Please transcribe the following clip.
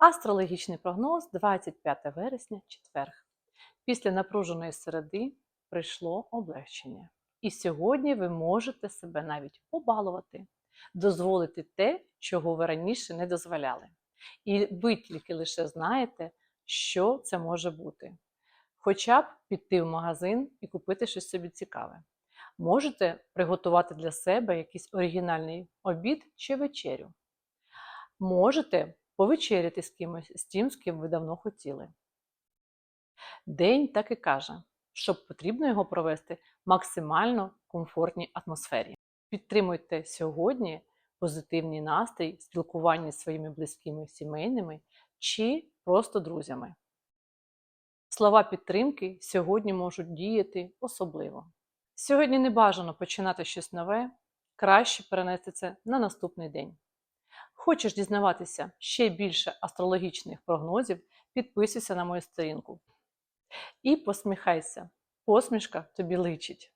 Астрологічний прогноз 25 вересня, четверг. Після напруженої середи прийшло облегчення. І сьогодні ви можете себе навіть побалувати, дозволити те, чого ви раніше не дозволяли. І ви тільки лише знаєте, що це може бути. Хоча б піти в магазин і купити щось собі цікаве. Можете приготувати для себе якийсь оригінальний обід чи вечерю. Можете повечеряти з кимось, з тим, з ким ви давно хотіли. День так і каже, що потрібно його провести в максимально комфортній атмосфері. Підтримуйте сьогодні позитивний настрій в спілкуванні з своїми близькими сімейними чи просто друзями. Слова підтримки сьогодні можуть діяти особливо. Сьогодні не бажано починати щось нове, краще перенести це на наступний день. Хочеш дізнаватися ще більше астрологічних прогнозів, підписуйся на мою сторінку. І посміхайся. Посмішка тобі личить.